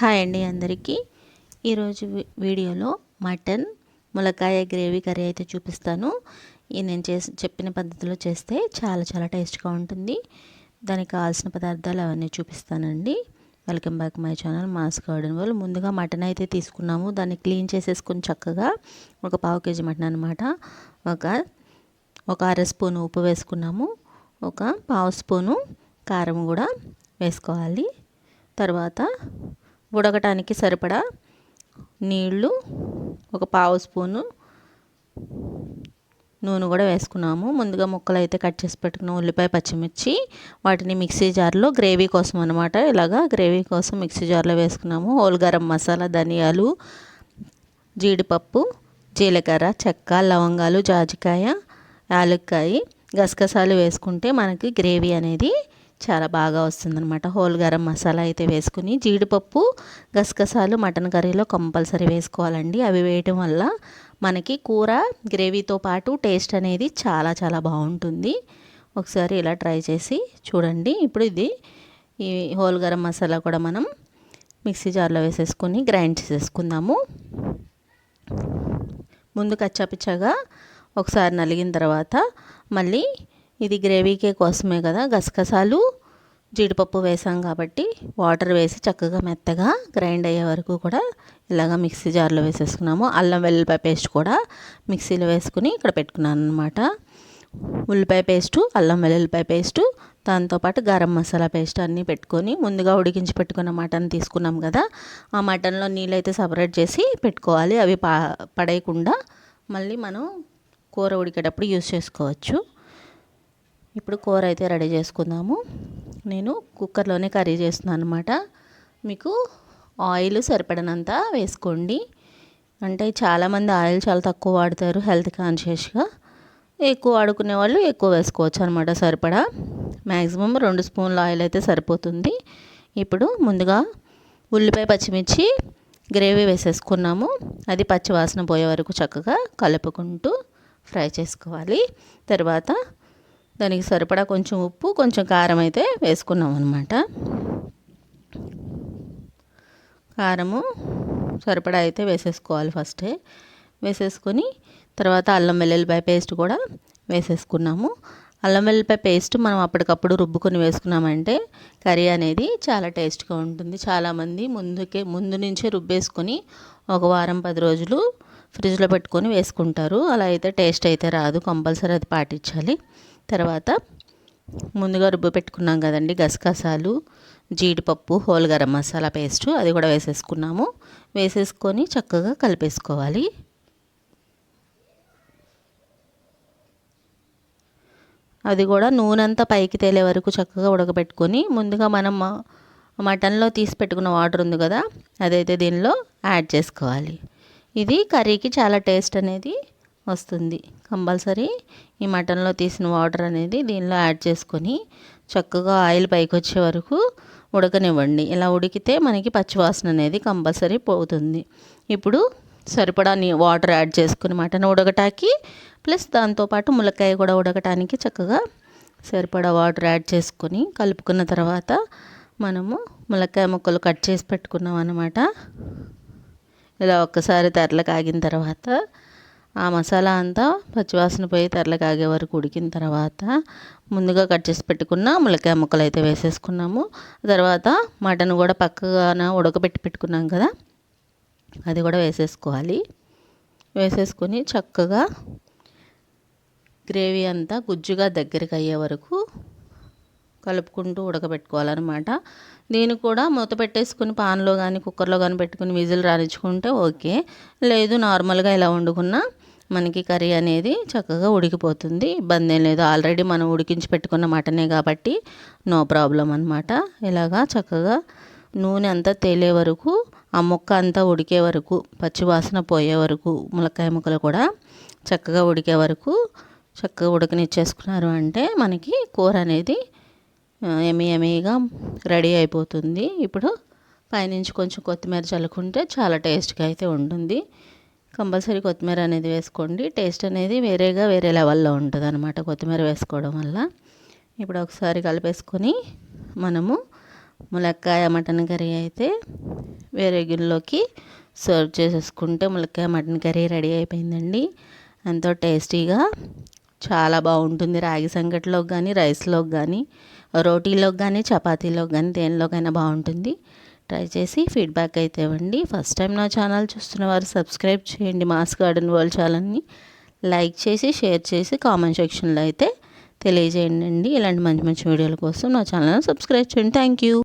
Hi అండి అందరికీ. ఈరోజు వీడియోలో మటన్ ములక్కాయ గ్రేవీ కర్రీ అయితే చూపిస్తాను. ఇది నేను చేసి చెప్పిన పద్ధతిలో చేస్తే చాలా చాలా టేస్ట్గా ఉంటుంది. దానికి కావాల్సిన పదార్థాలు అవన్నీ చూపిస్తానండి. Welcome back my channel mass garden వాళ్ళు ముందుగా మటన్ అయితే తీసుకున్నాము. దాన్ని క్లీన్ చేసేసుకుని చక్కగా ఒక పావు కేజీ మటన్ అనమాట ఒక ఒక అర స్పూన్ ఉప్పు వేసుకున్నాము. ఒక పావు స్పూను కారం కూడా వేసుకోవాలి. తర్వాత ఉడకటానికి సరిపడా నీళ్ళు ఒక పావు స్పూను నూనె కూడా వేసుకున్నాము. ముందుగా ముక్కలు అయితే కట్ చేసి పెట్టుకున్న. ఉల్లిపాయ పచ్చిమిర్చి వాటిని మిక్సీ జార్లో గ్రేవీ కోసం అనమాట ఇలాగా గ్రేవీ కోసం మిక్సీ జార్లో వేసుకున్నాము. హోల్ గరం మసాలా ధనియాలు జీడిపప్పు జీలకర్ర చెక్క లవంగాలు జాజికాయ యాలక్కాయ గసగసాలు వేసుకుంటే మనకి గ్రేవీ అనేది చాలా బాగా వస్తుందన్నమాట. హోల్ గరం మసాలా అయితే వేసుకుని జీడిపప్పు గసగసాలు మటన్ కర్రీలో కంపల్సరీ వేసుకోవాలండి. అవి వేయటం వల్ల మనకి కూర గ్రేవీతో పాటు టేస్ట్ అనేది చాలా చాలా బాగుంటుంది. ఒకసారి ఇలా ట్రై చేసి చూడండి. ఇప్పుడు ఇది ఈ హోల్ గరం మసాలా కూడా మనం మిక్సీ జార్లో వేసేసుకొని గ్రైండ్ చేసేసుకుందాము. ముందు కచ్చాపిచ్చగా ఒకసారి నలిగిన తర్వాత మళ్ళీ ఇది గ్రేవీకే కోసమే కదా. గసగసాలు జీడిపప్పు వేసాం కాబట్టి వాటర్ వేసి చక్కగా మెత్తగా గ్రైండ్ అయ్యే వరకు కూడా ఇలాగ మిక్సీ జార్లో వేసేసుకున్నాము. అల్లం వెల్లుల్లిపాయ పేస్ట్ కూడా మిక్సీలో వేసుకుని ఇక్కడ పెట్టుకున్నాను అనమాట ఉల్లిపాయ పేస్టు అల్లం వెల్లుల్లిపాయ పేస్టు దాంతోపాటు గరం మసాలా పేస్ట్ అన్నీ పెట్టుకొని ముందుగా ఉడికించి పెట్టుకున్న మటన్ తీసుకున్నాం కదా. ఆ మటన్లో నీళ్ళు అయితే సపరేట్ చేసి పెట్టుకోవాలి. అవి పా పడేయకుండా మళ్ళీ మనం కూర ఉడికేటప్పుడు యూస్ చేసుకోవచ్చు. ఇప్పుడు కూర అయితే రెడీ చేసుకుందాము. నేను కుక్కర్లోనే కర్రీ చేస్తున్నాను అనమాట మీకు ఆయిల్ సరిపడినంత వేసుకోండి. అంటే చాలామంది ఆయిల్ చాలా తక్కువ వాడతారు హెల్త్ కాన్షియస్గా. ఎక్కువ వాడుకునే వాళ్ళు ఎక్కువ వేసుకోవచ్చు అనమాట సరిపడా. మ్యాక్సిమం రెండు స్పూన్ల ఆయిల్ అయితే సరిపోతుంది. ఇప్పుడు ముందుగా ఉల్లిపాయ పచ్చిమిర్చి గ్రేవీ వేసేసుకున్నాము. అది పచ్చివాసన పోయే వరకు చక్కగా కలుపుకుంటూ ఫ్రై చేసుకోవాలి. తర్వాత దానికి సరిపడా కొంచెం ఉప్పు కొంచెం కారం అయితే వేసుకున్నాం అనమాట కారము సరిపడా అయితే వేసేసుకోవాలి ఫస్టే. వేసేసుకొని తర్వాత అల్లం వెల్లుల్లిపాయ పేస్ట్ కూడా వేసేసుకున్నాము. అల్లం వెల్లుల్లిపాయ పేస్ట్ మనం అప్పటికప్పుడు రుబ్బుకొని వేసుకున్నామంటే కర్రీ అనేది చాలా టేస్ట్గా ఉంటుంది. చాలామంది ముందుకే ముందు నుంచే రుబ్బేసుకొని ఒక వారం పది రోజులు ఫ్రిడ్జ్లో పెట్టుకొని వేసుకుంటారు. అలా అయితే టేస్ట్ అయితే రాదు కంపల్సరీ అది పాటించాలి. తర్వాత ముందుగా రుబ్బు పెట్టుకున్నాం కదండి గసగసాలు జీడిపప్పు హోల్గరం మసాలా పేస్ట్ అది కూడా వేసేసుకున్నాము. వేసేసుకొని చక్కగా కలిపేసుకోవాలి. అది కూడా నూనె అంతా పైకి తేలే వరకు చక్కగా ఉడకబెట్టుకొని ముందుగా మనం మటన్లో తీసి పెట్టుకున్న వాటర్ ఉంది కదా అదైతే దీనిలో యాడ్ చేసుకోవాలి. ఇది కర్రీకి చాలా టేస్ట్ అనేది వస్తుంది. కంపల్సరీ ఈ మటన్లో తీసిన వాటర్ అనేది దీనిలో యాడ్ చేసుకొని చక్కగా ఆయిల్ పైకి వచ్చే వరకు ఉడకనివ్వండి. ఇలా ఉడికితే మనకి పచ్చివాసన అనేది కంపల్సరీ పోతుంది. ఇప్పుడు సరిపడా వాటర్ యాడ్ చేసుకుని మటన్ ఉడకటానికి ప్లస్ దాంతోపాటు ములక్కాయ కూడా ఉడకటానికి చక్కగా సరిపడా వాటర్ యాడ్ చేసుకొని కలుపుకున్న తర్వాత మనము ములక్కాయ ముక్కలు కట్ చేసి పెట్టుకున్నాం అనమాట ఇలా ఒక్కసారి తెరలకు కాగిన తర్వాత ఆ మసాలా అంతా పచ్చివాసన పోయి తెరలు కాగే వరకు ఉడికిన తర్వాత ముందుగా కట్ చేసి పెట్టుకున్న ములకాయ ముక్కలు అయితే వేసేసుకున్నాము. తర్వాత మటన్ కూడా పక్కగాన ఉడకబెట్టి పెట్టుకున్నాం కదా అది కూడా వేసేసుకోవాలి. వేసేసుకొని చక్కగా గ్రేవీ అంతా గుజ్జుగా దగ్గరికి అయ్యే వరకు కలుపుకుంటూ ఉడకబెట్టుకోవాలన్నమాట. దీన్ని కూడా మూత పెట్టేసుకుని పాన్లో కానీ కుక్కర్లో కానీ పెట్టుకుని విజిల్ రాణించుకుంటే ఓకే. లేదు నార్మల్గా ఇలా వండుకున్నా మనకి కర్రీ అనేది చక్కగా ఉడికిపోతుంది. ఇబ్బంది ఏం లేదు. ఆల్రెడీ మనం ఉడికించి పెట్టుకున్న మటనే కాబట్టి నో ప్రాబ్లం అనమాట ఇలాగా చక్కగా నూనె అంతా తేలే వరకు ఆ ముక్క అంతా ఉడికే వరకు పచ్చివాసన పోయే వరకు ములక్కాయ ముక్కలు కూడా చక్కగా ఉడికే వరకు చక్కగా ఉడకనిచ్చేసుకున్నారు అంటే మనకి కూర అనేది ఎమి ఎమీగా రెడీ అయిపోతుంది. ఇప్పుడు పైనుంచి కొంచెం కొత్తిమీర చల్లుకుంటే చాలా టేస్ట్గా అయితే ఉంటుంది. కంపల్సరీ కొత్తిమీర అనేది వేసుకోండి. టేస్ట్ అనేది వేరేగా వేరే లెవెల్లో ఉంటుంది అనమాట కొత్తిమీర వేసుకోవడం వల్ల. ఇప్పుడు ఒకసారి కలిపేసుకొని మనము ములక్కాయ మటన్ కర్రీ అయితే వేరే గిన్నెలోకి సర్వ్ చేసేసుకుంటే ములక్కాయ మటన్ కర్రీ రెడీ అయిపోయిందండి. ఎంతో టేస్టీగా చాలా బాగుంటుంది రాగి సంగటిలోకి కానీ రైస్లోకి కానీ రోటీలోకి కానీ చపాతీలోకి కానీ దేనిలోకైనా బాగుంటుంది. ట్రై చేసి ఫీడ్బ్యాక్ అయితే ఇవ్వండి. ఫస్ట్ టైం నా ఛానల్ చూస్తున్న వారు సబ్స్క్రైబ్ చేయండి మాస్ గార్డెన్ వరల్డ్ ఛానల్ని. లైక్ చేసి షేర్ చేసి కామెంట్ సెక్షన్లో అయితే తెలియజేయండి ఇలాంటి మంచి మంచి వీడియోల కోసం నా ఛానల్ని సబ్స్క్రైబ్ చేయండి. Thank you